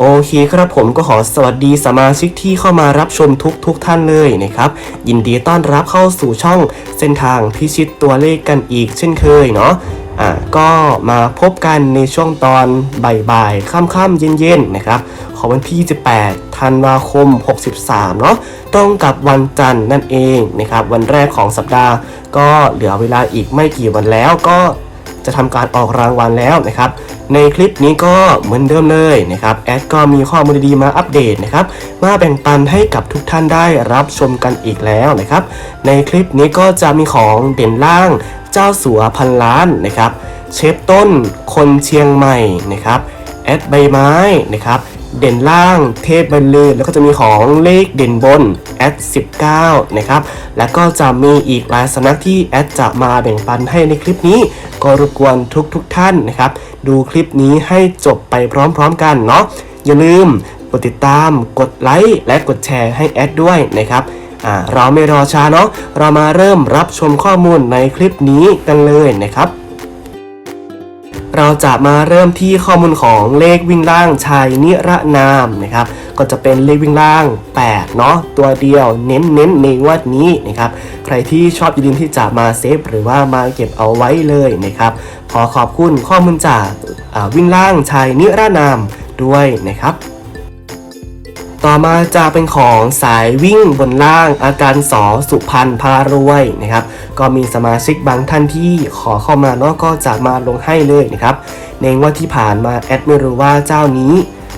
โอเคครับผมก็ขอสวัสดีสมาชิกที่เข้ามารับชมทุกทุกๆท่านเลยนะครับ ยินดีต้อนรับเข้าสู่ช่องเส้นทางพิชิตตัวเลขกันอีกเช่นเคยเนาะอะก็มาพบกันในช่วงตอนบ่ายๆค่ำๆเย็นๆนะครับของวันที่18ธันวาคม 63 เนาะ ตรงกับวันจันทร์นั่นเองนะครับ วันแรกของสัปดาห์ ก็เหลือเวลาอีกไม่กี่วันแล้วก็จะทำการออกรางวัลแล้วนะครับ ในคลิปนี้ก็เหมือนเดิมเลยนะครับแอดก็มีข้อมูลดีๆมาอัปเดตนะครับมาแบ่งปันให้กับทุกท่านได้รับชมกันอีกแล้วนะครับ ในคลิปนี้ก็จะมีของเด่นล่างเจ้าสัวพันล้านนะครับ เชฟต้นคนเชียงใหม่นะครับ แอดใบไม้นะครับเด่นล่างเทพบรรลือแล้วก็จะมีของเลขเด่นบนแอด19 นะครับ แล้วก็จะมีอีกหลายสำนักที่แอดจะมาแบ่งปันให้ในคลิปนี้ ก็รบกวนทุกทุกๆท่านนะครับ ดูคลิปนี้ให้จบไปพร้อมๆกันเนาะอย่าลืมกดติดตามกดไลค์และกดแชร์ให้แอดด้วยนะครับเราไม่รอช้าเนาะเรามาเริ่มรับชมข้อมูลในคลิปนี้กันเลยนะครับ เราจะมาเริ่มที่ข้อมูลของเลขวิ่งล่างชายนิรนามนะครับ ก็จะเป็นเลขวิ่งล่าง 8 เนาะตัวเดียวเน้นเน้นๆในวัดนี้นะครับใครที่ชอบอย่าลืมที่จะมาเซฟหรือว่ามาเก็บเอาไว้เลยนะครับ ขอขอบคุณข้อมูลจากวิ่งล่างชายนิรนามด้วยนะครับ ต่อมาจะเป็นของสายวิ่งบนล่างอาการสอสุพันธ์พารวยนะครับ ก็มีสมาชิกบางท่านที่ขอเข้ามาเนาะก็จะมาลงให้เลยนะครับ ในงวดที่ผ่านมาแอดไม่รู้ว่าเจ้านี้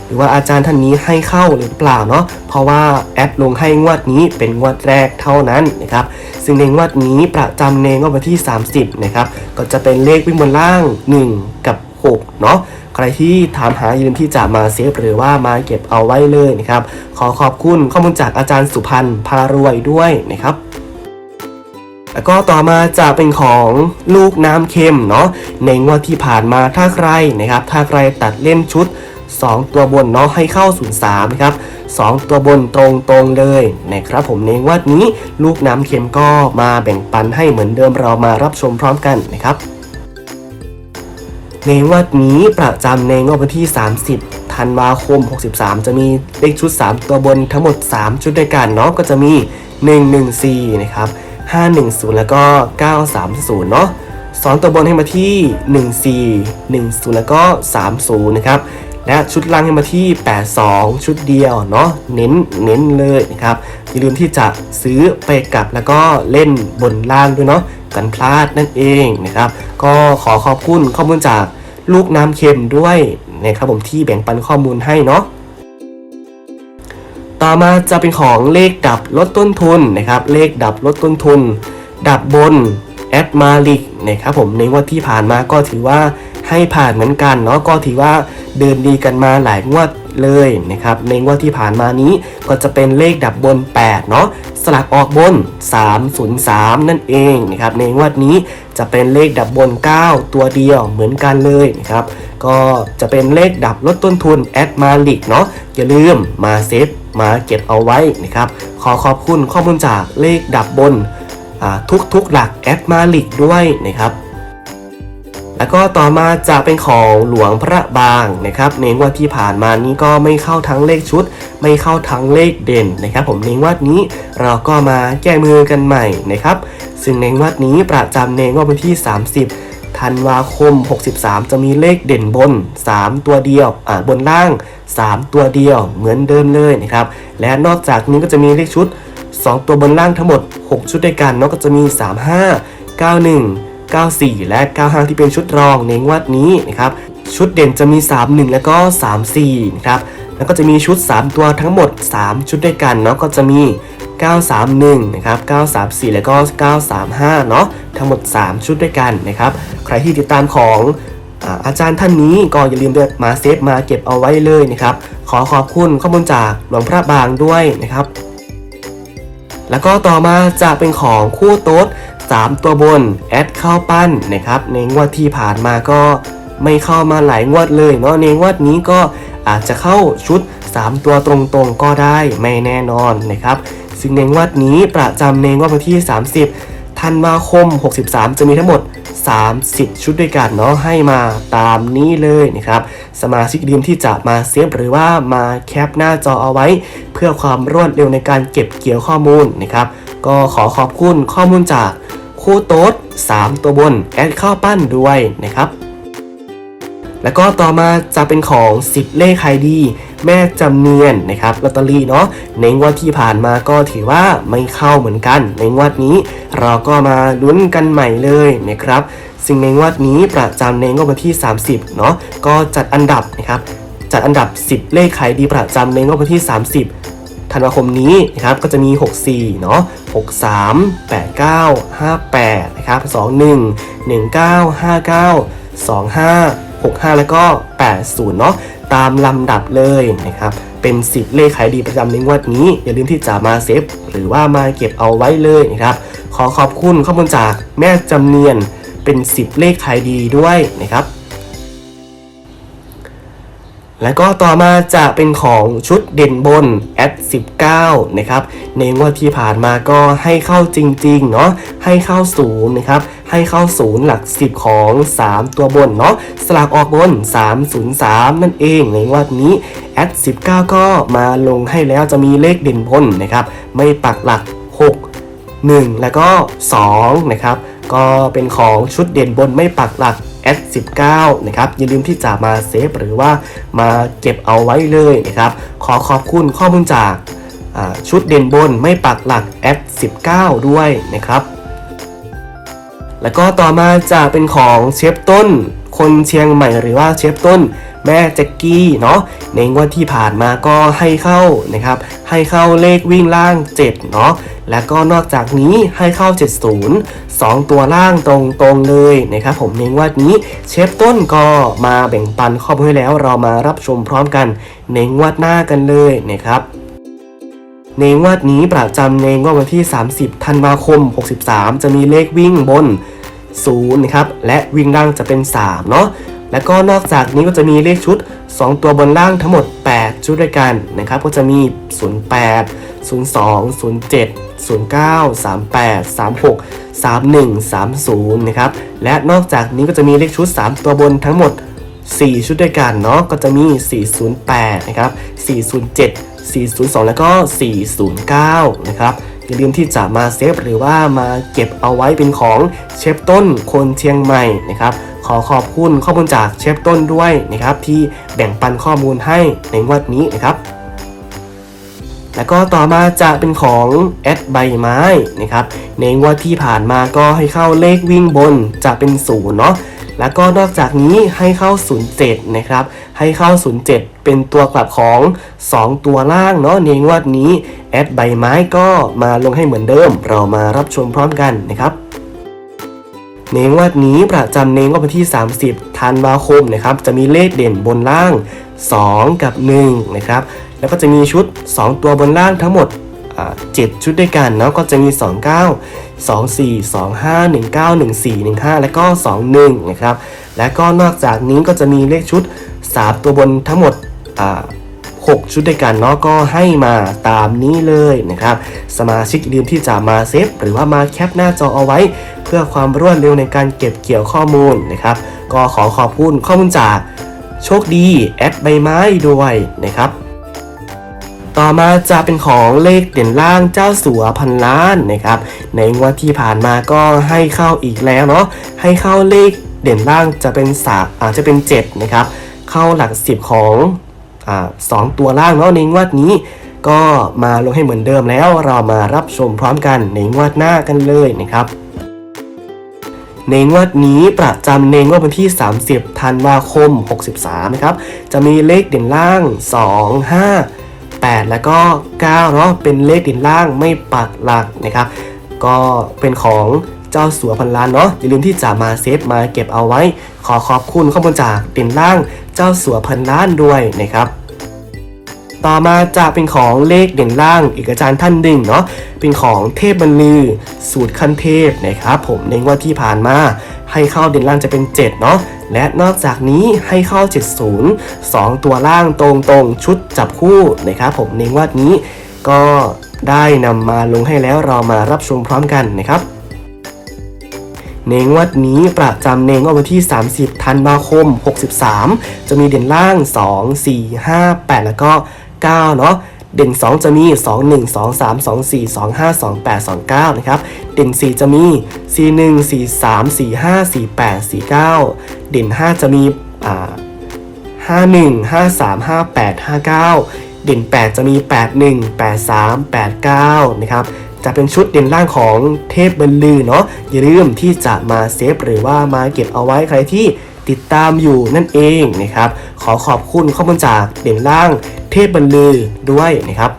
หรือว่าอาจารย์ท่านนี้ให้เข้าหรือเปล่าเนาะเพราะว่าแอดลงให้งวดนี้เป็นงวดแรกเท่านั้นนะครับ ซึ่งในงวดนี้ประจำในงวดวันที่ 30นะครับก็จะเป็นเลขวิ่งบนล่าง 1 กับ 6 เนาะ รที่ถามหาอย่าลืมที่จะมาเซฟหรือว่ามาเก็บเอาไว้เลยนะครับขอขอบคุณข้อมูลจากอาจารย์สุพันธ์พารวยด้วยนะครับแล้วก็ต่อมาจะเป็นของลูกน้ำเค็มเนาะในงวดที่ผ่านมาถ้าใครนะครับถ้าใครตัดเล่นชุด 2 ตัวบนเนาะให้เข้า 03นะครับ2 ตัวบนตรงๆเลยนะครับผมในงวดนี้ลูกน้ำเค็มก็มาแบ่งปันให้เหมือนเดิมเรามารับชมพร้อมกันนะครับ ในงวดนี้ประจำในงวดวันที่ 30 ธันวาคม 63 จะมีเลขชุด 3 ตัวบนทั้งหมด 3 ชุดด้วยกันเนาะก็จะมี 114 นะครับ 510 แล้วก็ 930 เนาะ2ตัวบนให้มาที่ 14 10 แล้วก็ 30 นะครับ และชุดล่างให้มาที่ 82 ชุดเดียวเนาะเน้นเน้นเลยนะครับ อย่าลืมที่จะซื้อไปกลับแล้วก็เล่นบนล่างด้วยเนาะกันพลาดนั่นเองนะครับ ก็ขอขอบคุณข้อมูลจากลูกน้ำเค็มด้วยนะครับผมที่แบ่งปันข้อมูลให้เนาะต่อมาจะเป็นของเลขดับลดต้นทุนนะครับ เลขดับลดต้นทุน ดับบนแอดมาลิกนะครับผมในวันที่ผ่านมาก็ถือว่า ให้ผ่านเหมือนกันเนาะก็ถือว่าเดินดีกันมาหลายงวดเลยนะครับในงวดที่ผ่านมานี้ก็จะเป็นเลขดับบน 8 เนาะสลักออกบน 303 นั่นเองนะครับในงวดนี้จะเป็นเลขดับบน 9 ตัวเดียวเหมือนกันเลยนะครับก็จะเป็นเลขดับลดต้นทุนแอดมาลิกเนาะอย่าลืมมาเซฟมาเก็บเอาไว้นะครับขอขอบคุณข้อมูลจากเลขดับบนทุกทุกๆหลักแอดมาลิกด้วยนะครับ แล้วก็ต่อมาจะเป็นของหลวงพระบางนะครับในงวดที่ผ่านมานี้ก็ไม่เข้าทั้งเลขชุด ไม่เข้าทั้งเลขเด่นนะครับ ผมในงวดนี้เราก็มาแก้มือกันใหม่นะครับ ซึ่งในงวดนี้ประจำในงวดวันที่ 30ธันวาคม 63 จะมีเลขเด่นบน 3 ตัวเดียวอ่าบนล่าง 3 ตัวเดียวเหมือนเดิมเลยนะครับ และนอกจากนี้ก็จะมีเลขชุด 2 ตัวบนล่างทั้งหมด 6 ชุดด้วยกันเนาะก็จะมี 35 91 94 และ 95 ที่เป็นชุดรองในงวดนี้นะครับชุดเด่นจะมี 31 แล้วก็ 34 นะครับแล้วก็จะมีชุด 3 ตัวทั้งหมด 3 ชุดด้วยกันเนาะก็จะมี 931 นะครับ 934 แล้วก็ 935 เนาะทั้งหมด 3 ชุดด้วยกันนะครับใครที่ติดตามของอาจารย์ท่านนี้ก็อย่าลืมเดมาเซฟมาเก็บเอาไว้เลยนะครับ ขอขอบคุณข้อมูลจากหลวงพระบางด้วยนะครับ แล้วก็ต่อมาจะเป็นของคู่โต๊ด 3 ตัวบนแอดเข้าปั้นนะครับในงวดที่ผ่านมาก็ไม่เข้ามาหลายงวดเลยเนาะในงวดนี้ก็อาจจะเข้าชุด 3 ตัวตรงๆก็ได้ไม่แน่นอนนะครับ ซึ่งในงวดนี้ประจำในงวดวันที่ 30ธันวาคม 63 จะมีทั้งหมด 30 ชุดด้วยกันเนาะให้มาตามนี้เลยนะครับสมาชิกดีมที่จะมาเซฟหรือว่ามาแคปหน้าจอเอาไว้ เพื่อความรวดเร็วในการเก็บเกี่ยวข้อมูลนะครับ ก็ขอขอบคุณข้อมูลจาก คู่โต๊ด 3 ตัวบนแอดข้าปั้นด้วยนะครับ แล้วก็ต่อมาจะเป็นของ 10 เลขขายดี แม่จำเนียนนะครับลอตเตอรี่เนาะในงวดที่ผ่านมาก็ถือว่าไม่เข้าเหมือนกัน ในงวดนี้เราก็มาลุ้นกันใหม่เลยนะครับซึ่งในงวดนี้ประจำในงวดวันที่ 30เนาะก็จัดอันดับนะครับจัดอันดับ 10 เลขขายดีประจำในงวดวันที่ 30 ธันวาคมนี้นะครับก็จะมี 64 เนาะ 63 89 58 นะครับ 21 19 59 25 65 แล้วก็ 80 เนาะตามลำดับเลยนะครับเป็น 10 เลขขายดีประจำในงวดนี้ อย่าลืมที่จะมาเซฟหรือว่ามาเก็บเอาไว้เลยนะครับขอขอบคุณข้อมูลจากแม่จำเนียนเป็น 10 เลขขายดีด้วยนะครับ แล้วก็ต่อมาจะเป็นของชุดเด่นบนแอด19นะครับในงวดที่ผ่านมาก็ให้เข้าจริงๆเนาะให้เข้าศูนย์นะครับให้เข้าศูนย์หลัก 10 ของ 3 ตัวบนเนาะสลากออกบน 303 นั่นเองในงวดนี้แอด19 ก็มาลงให้แล้วจะมีเลขเด่นบนนะครับไม่ปักหลัก 6 1 แล้วก็2นะครับก็เป็นของชุดเด่นบนไม่ปักหลัก S 19 นะครับอย่าลืมที่จะมาเซฟหรือว่ามาเก็บเอาไว้เลยนะครับขอขอบคุณข้อมูลจากชุดเด่นบนไม่ปักหลัก S 19 ด้วยนะครับ แล้วก็ต่อมาจะเป็นของเชฟต้น คนเชียงใหม่หรือว่าเชฟต้นแม่แจ็กกี้เนาะในงวดที่ผ่านมาก็ให้เข้านะครับให้เข้าเลขวิ่งล่าง 7 เนาะแล้วก็นอกจากนี้ให้เข้า 70 2 ตัวล่างตรงๆเลยนะครับผมในงวดนี้เชฟต้นก็มาแบ่งปันข้อมูลให้แล้วเรามารับชมพร้อมกันในงวดหน้ากันเลยนะครับในงวดนี้ประจำในงวดวันที่ 30 ธันวาคม 63 จะมีเลขวิ่งบน 0นะครับและวิ่งล่างจะเป็น 3 เนาะแล้วก็นอกจากนี้ก็จะมีเลขชุด 2 ตัวบนล่างทั้งหมด 8 ชุดด้วยกันนะครับก็จะมี 08 02 07 09 38 36 31 30นะครับและนอกจากนี้ก็จะมีเลขชุด 3 ตัวบนทั้งหมด 4 ชุดด้วยกันเนาะก็จะมี 408 นะครับ 407 402 แล้วก็ 409 นะครับ อย่าลืมที่จะมาเซฟหรือว่ามาเก็บเอาไว้เป็นของเชฟต้นคนเชียงใหม่นะครับขอขอบคุณข้อมูลจากเชฟต้นด้วยนะครับที่แบ่งปันข้อมูลให้ในงวดนี้นะครับแล้วก็ต่อมาจะเป็นของแอดใบไม้นะครับในงวดที่ผ่านมาก็ให้เข้าเลขวิ่งบนจะเป็นศูนย์เนาะ แล้วก็นอกจากนี้ให้เข้า 07 นะครับ ให้เข้า 07 เป็นตัวกลับของ 2 ตัวล่างเนาะในงวดนี้แอดใบไม้ก็มาลงให้เหมือนเดิม เรามารับชมพร้อมกันนะครับในงวดนี้ประจำในงวดวันที่ 30 ธันวาคมนะครับ จะมีเลขเด่นบนล่าง 2 กับ 1 นะครับ แล้วก็จะมีชุด 2 ตัวบนล่างทั้งหมด 7 ชุดด้วยกันเนาะก็จะมี 29 24 25 19 14 15 แล้วก็ 21 นะครับ และก็นอกจากนี้ก็จะมีเลขชุด 3 ตัวบนทั้งหมด6 ชุดด้วยกันเนาะก็ให้มาตามนี้เลยนะครับ สมาชิกลืมที่จะมาเซฟหรือว่ามาแคปหน้าจอเอาไว้ เพื่อความรวดเร็วในการเก็บเกี่ยวข้อมูลนะครับ ก็ขอขอบคุณข้อมูลจากโชคดีแอดใบไม้ด้วยนะครับ ต่อมาจะเป็นของเลขเด่นล่างเจ้าสัวพันล้านนะครับ ในงวดที่ผ่านมาก็ให้เข้าอีกแล้วเนาะให้เข้าเลขเด่นล่างจะเป็นสาอาจจะเป็น 7 นะครับ เข้าหลัก 10 ของอสองตัวล่างเนาะในงวดนี้ ก็มาลงให้เหมือนเดิมแล้วเรามารับชมพร้อมกันในงวดหน้ากันเลยนะครับในงวดนี้ประจำในงวดวันที่ 30 ธันวาคม 63 นะครับ จะมีเลขเด่นล่าง 2 5 8 แล้วก็9เนาะเป็นเลขด่นล่างไม่ปักหลักนะครับ ก็เป็นของเจ้าสัวพันล้านเนาะอย่าลืมที่จะมาเซฟมาเก็บเอาไว้ ขอขอบคุณข้อมูลจากด่นล่างเจ้าสัวพันล้านด้วยนะครับต่อมาจะเป็นของเลขเด่นล่างอีกอาจารย์ท่านหนึ่งเนาะเป็นของเทพบรรลือสูตรขั้นเทพนะครับผมในงวดที่ผ่านมาให้เข้าเด่นล่างจะเป็น 7 เนาะ และนอกจากนี้ให้เข้า 70 2 ตัวล่างตรงๆ ชุดจับคู่นะครับผมในงวดนี้ก็ได้นำมาลงให้แล้วเรามารับชมพร้อมกันนะครับในงวดนี้ประจำในงวดวันที่ 30 ธันวาคม 63 จะมีเด่นล่าง 2 4 5 8 แล้วก็ 9 เนาะ เด่น 2 จะมี 2 1 2 3 2 4 2 5 2 8 2 9 นะครับ เด่น 4 จะมี 4 1 4 3 4 5 4 8 4 9 เด่น 5 จะมี 51 53 58 59 เด่น 8 จะมี 81 83 89 นะครับ จะเป็นชุดเด่นล่างของเทพบรรลือเนาะ อย่าลืมที่จะมาเซฟหรือว่ามาเก็บเอาไว้ใครที่ ติดตามอยู่นั่นเองนะครับ ขอขอบคุณข้อมูลจากเด่นล่างเทพบรรลือด้วยนะครับ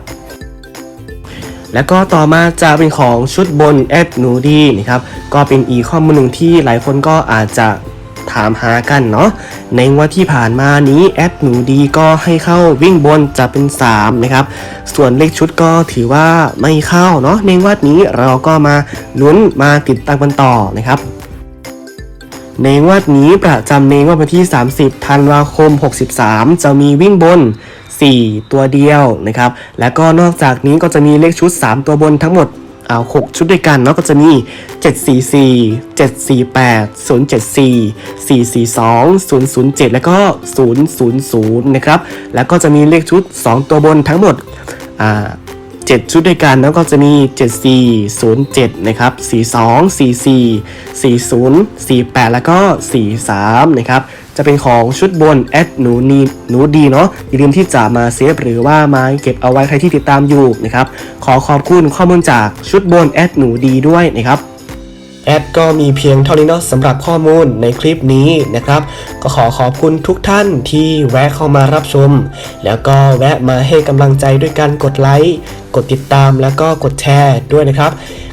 แล้วก็ต่อมาจะเป็นของชุดบนแอดหนูดีนะครับ ก็เป็นอีกข้อมูลหนึ่งที่หลายคนก็อาจจะถามหากันเนาะ ในวันที่ผ่านมานี้แอดหนูดีก็ให้เข้าวิ่งบนจะเป็น 3 นะครับ ส่วนเลขชุดก็ถือว่าไม่เข้าเนาะ ในงวัดนี้เราก็มาลุ้นมาติดตามกันต่อนะครับ ในงวดนี้ประจำในงวดวันที่ 30 ธันวาคม 63 จะมีวิ่งบน 4 ตัวเดียวนะครับ แล้วก็นอกจากนี้ก็จะมีเลขชุด 3 ตัวบนทั้งหมดเอา6ชุดด้วยกันเนาะก็จะมี 744 748 074 442 007 แล้วก็ 000 นะครับ แล้วก็จะมีเลขชุด 2 ตัวบนทั้งหมดอ่า 7 ชุดด้วยกันแล้วก็จะมี 7407 นะครับ 42 44 40 48 แล้วก็ 43 นะครับ จะเป็นของชุดบนแอดหนูนีหนูดีเนาะอย่าลืมที่จะมาเซฟหรือว่ามาเก็บเอาไว้ใครที่ติดตามอยู่นะครับ ขอขอบคุณข้อมูลจากชุดบนแอดหนูดีด้วยนะครับ แอดก็มีเพียงเท่านี้เนาะสำหรับข้อมูลในคลิปนี้นะครับ ก็ขอขอบคุณทุกท่านที่แวะเข้ามารับชม แล้วก็แวะมาให้กำลังใจด้วยการกดไลค์ กดติดตามแล้วก็กดแชร์ด้วยนะครับ